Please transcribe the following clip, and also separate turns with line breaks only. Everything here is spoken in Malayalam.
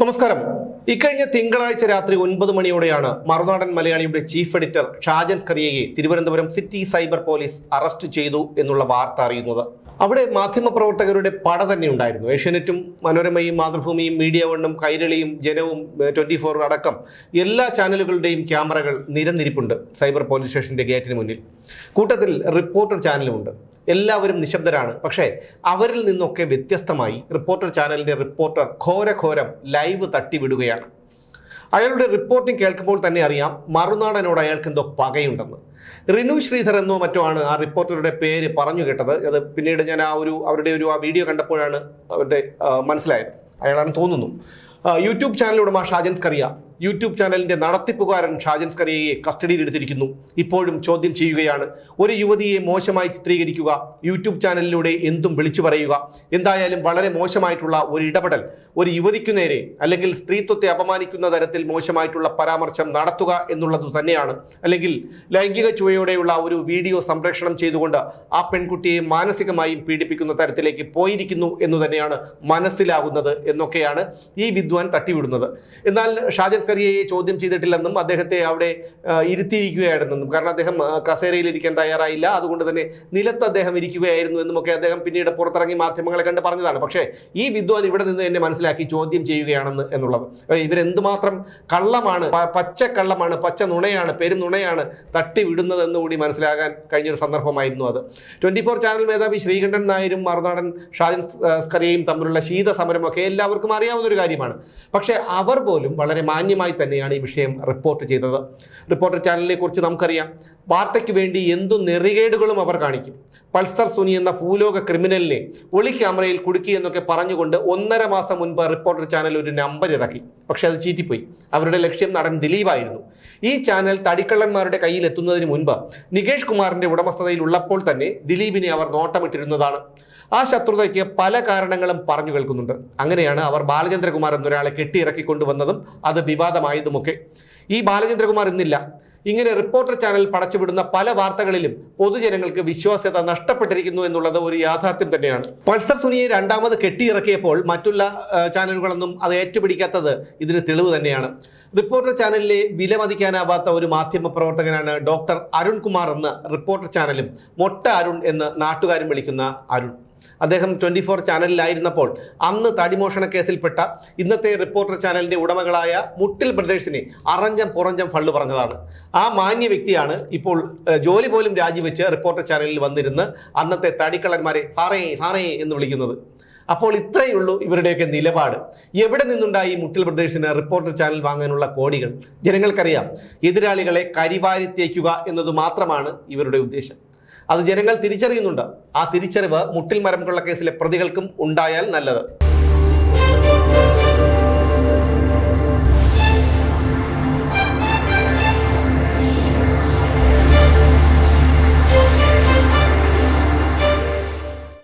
നമസ്കാരം. ഇക്കഴിഞ്ഞ തിങ്കളാഴ്ച രാത്രി ഒൻപത് മണിയോടെയാണ് മറുനാടൻ മലയാളിയുടെ chief editor Shajan സ്കറിയയെ Thiruvananthapuram city cyber police arrest ചെയ്തു എന്നുള്ള വാർത്ത അറിയുന്നത്. അവിടെ മാധ്യമപ്രവർത്തകരുടെ പട തന്നെ ഉണ്ടായിരുന്നു. ഏഷ്യാനെറ്റും മനോരമയും മാതൃഭൂമിയും മീഡിയ വണ്ണും കൈരളിയും ജനവും ട്വന്റി ഫോർ അടക്കം എല്ലാ ചാനലുകളുടെയും ക്യാമറകൾ നിരന്നിരിപ്പുണ്ട് സൈബർ പോലീസ് സ്റ്റേഷന്റെ ഗേറ്റിന് മുന്നിൽ. കൂട്ടത്തിൽ റിപ്പോർട്ടർ ചാനലുമുണ്ട്. എല്ലാവരും നിശബ്ദരാണ്. പക്ഷേ അവരിൽ നിന്നൊക്കെ വ്യത്യസ്തമായി റിപ്പോർട്ടർ ചാനലിന്റെ റിപ്പോർട്ടർ ഘോരഘോരം ലൈവ് തട്ടിവിടുകയാണ്. അയാളുടെ റിപ്പോർട്ടിംഗ് കേൾക്കുമ്പോൾ തന്നെ അറിയാം മറുനാടനോട് അയാൾക്ക് എന്തോ പകയുണ്ടെന്ന്. റിനു ശ്രീധർ എന്നോ മറ്റോ ആണ് ആ റിപ്പോർട്ടറുടെ പേര് പറഞ്ഞു കേട്ടത്. അത് പിന്നീട് ഞാൻ ആ ഒരു അവരുടെ ഒരു ആ വീഡിയോ കണ്ടപ്പോഴാണ് അവരുടെ മനസ്സിലായത്. അയാളാണ് തോന്നുന്നു. യൂട്യൂബ് ചാനൽ ഉടമ ഷാജൻ സ്കറിയ യൂട്യൂബ് ചാനലിന്റെ നടത്തിപ്പുകാരൻ ഷാജൻ സ്കറിയയെ കസ്റ്റഡിയിൽ എടുത്തിരിക്കുന്നു. ഇപ്പോഴും ചോദ്യം ചെയ്യുകയാണ്. ഒരു യുവതിയെ മോശമായി ചിത്രീകരിക്കുക യൂട്യൂബ് ചാനലിലൂടെ എന്തും വിളിച്ചു പറയുക എന്തായാലും വളരെ മോശമായിട്ടുള്ള ഒരു ഇടപെടൽ. ഒരു യുവതിക്കു നേരെ അല്ലെങ്കിൽ സ്ത്രീത്വത്തെ അപമാനിക്കുന്ന തരത്തിൽ മോശമായിട്ടുള്ള പരാമർശം നടത്തുക എന്നുള്ളത് തന്നെയാണ്. അല്ലെങ്കിൽ ലൈംഗിക ചുവയോടെയുള്ള ഒരു വീഡിയോ സംപ്രേഷണം ചെയ്തുകൊണ്ട് ആ പെൺകുട്ടിയെ മാനസികമായും പീഡിപ്പിക്കുന്ന തരത്തിലേക്ക് പോയിരിക്കുന്നു എന്ന് തന്നെയാണ് മനസ്സിലാകുന്നത് എന്നൊക്കെയാണ് ഈ വിദ്വാൻ തട്ടിവിടുന്നത്. എന്നാൽ ഷാജൻ സ്കറിയയെ ചോദ്യം ചെയ്തിട്ടില്ലെന്നും അദ്ദേഹത്തെ അവിടെ ഇരുത്തിയിരിക്കുകയായിരുന്നെന്നും. കാരണം അദ്ദേഹം കസേരയിൽ ഇരിക്കാൻ തയ്യാറായില്ല. അതുകൊണ്ട് തന്നെ നിലത്ത് അദ്ദേഹം ഇരിക്കുകയായിരുന്നു എന്നുമൊക്കെ അദ്ദേഹം പിന്നീട് പുറത്തിറങ്ങി മാധ്യമങ്ങളെ കണ്ട് പറഞ്ഞതാണ്. പക്ഷേ ഈ വിദ്വാൻ ഇവിടെ നിന്ന് എന്നെ മനസ്സിലാക്കി ചോദ്യം ചെയ്യുകയാണെന്ന് എന്നുള്ളത്. ഇവരെന്തുമാത്രം കള്ളമാണ് പച്ച കള്ളമാണ് പച്ച നുണയാണ് പെരും നുണയാണ് കൂടി മനസ്സിലാകാൻ കഴിഞ്ഞൊരു സന്ദർഭമായിരുന്നു അത്. ട്വന്റി ഫോർ ചാനൽ മേധാവി ശ്രീകണ്ഠൻ നായരും മറുനാടൻ ഷാജിൻ സ്കറിയയും തമ്മിലുള്ള ശീത സമരമൊക്കെ എല്ലാവർക്കും അറിയാവുന്ന ഒരു കാര്യമാണ്. പക്ഷേ അവർ പോലും വളരെ മാന്യമായി തന്നെയാണ് ഈ വിഷയം റിപ്പോർട്ട് ചെയ്തത്. റിപ്പോർട്ടർ ചാനലിനെ കുറിച്ച് നമുക്കറിയാം. വാർത്തയ്ക്ക് വേണ്ടി എന്തു നെറികേടുകളും അവർ കാണിക്കും. പൾസർ സുനി എന്ന ഭൂലോക ക്രിമിനലിനെ ഒളി ക്യാമറയിൽ കുടുക്കി എന്നൊക്കെ പറഞ്ഞുകൊണ്ട് ഒന്നര മാസം മുൻപ് റിപ്പോർട്ടർ ചാനൽ ഒരു നമ്പർ ഇറക്കി. പക്ഷെ അത് ചീറ്റിപ്പോയി. അവരുടെ ലക്ഷ്യം നടൻ ദിലീപായിരുന്നു. ഈ ചാനൽ തടിക്കള്ളന്മാരുടെ കയ്യിൽ എത്തുന്നതിന് മുൻപ് നികേഷ് കുമാറിന്റെ ഉടമസ്ഥതയിൽ ഉള്ളപ്പോൾ തന്നെ ദിലീപിനെ അവർ നോട്ടമിട്ടിരുന്നതാണ്. ആ ശത്രുതയ്ക്ക് പല കാരണങ്ങളും പറഞ്ഞു കേൾക്കുന്നുണ്ട്. അങ്ങനെയാണ് അവർ ബാലചന്ദ്രകുമാർ എന്നൊരാളെ കെട്ടിയിറക്കിക്കൊണ്ടുവന്നതും അത് വിവാദമായതുമൊക്കെ. ഈ ബാലചന്ദ്രകുമാർ ഇന്നില്ല. ഇങ്ങനെ റിപ്പോർട്ടർ ചാനൽ പടച്ചുവിടുന്ന പല വാർത്തകളിലും പൊതുജനങ്ങൾക്ക് വിശ്വാസ്യത നഷ്ടപ്പെട്ടിരിക്കുന്നു എന്നുള്ളത് ഒരു യാഥാർത്ഥ്യം തന്നെയാണ്. പൾസർ സുനിയെ രണ്ടാമത് കെട്ടിയിറക്കിയപ്പോൾ മറ്റുള്ള ചാനലുകളൊന്നും അത് ഏറ്റുപിടിക്കാത്തത് ഇതിന് തെളിവ് തന്നെയാണ്. റിപ്പോർട്ടർ ചാനലിലെ വിലമതിക്കാനാവാത്ത ഒരു മാധ്യമ പ്രവർത്തകനാണ് ഡോക്ടർ അരുൺകുമാർ എന്ന റിപ്പോർട്ടർ ചാനലും മൊട്ട അരുൺ എന്ന് നാട്ടുകാരും വിളിക്കുന്ന അരുൺ. അദ്ദേഹം ട്വന്റി ഫോർ ചാനലിലായിരുന്നപ്പോൾ അന്ന് തടിമോഷണ കേസിൽപ്പെട്ട ഇന്നത്തെ റിപ്പോർട്ടർ ചാനലിന്റെ ഉടമകളായ മുട്ടിൽ ബ്രദേഴ്സിനെ അറഞ്ചം പുറഞ്ചം ഫള്ളു പറഞ്ഞതാണ്. ആ മാന്യ വ്യക്തിയാണ് ഇപ്പോൾ ജോലി പോലും രാജിവെച്ച് റിപ്പോർട്ടർ ചാനലിൽ വന്നിരുന്ന് അന്നത്തെ തടിക്കളന്മാരെ സാറേ സാറേ എന്ന് വിളിക്കുന്നത്. അപ്പോൾ ഇത്രയേ ഉള്ളൂ ഇവരുടെയൊക്കെ നിലപാട്. എവിടെ നിന്നുണ്ടായി മുട്ടിൽ ബ്രദേഴ്സിന് റിപ്പോർട്ടർ ചാനൽ വാങ്ങാനുള്ള കോടികൾ? ജനങ്ങൾക്കറിയാം എതിരാളികളെ കരിവാരി തേക്കുക എന്നത് മാത്രമാണ് ഇവരുടെ ഉദ്ദേശം. അത് ജനങ്ങൾ തിരിച്ചറിയുന്നുണ്ട്. ആ തിരിച്ചറിവ് മുട്ടിൽ മരം കൊള്ള കേസിലെ പ്രതികൾക്കും ഉണ്ടായാൽ നല്ലത്.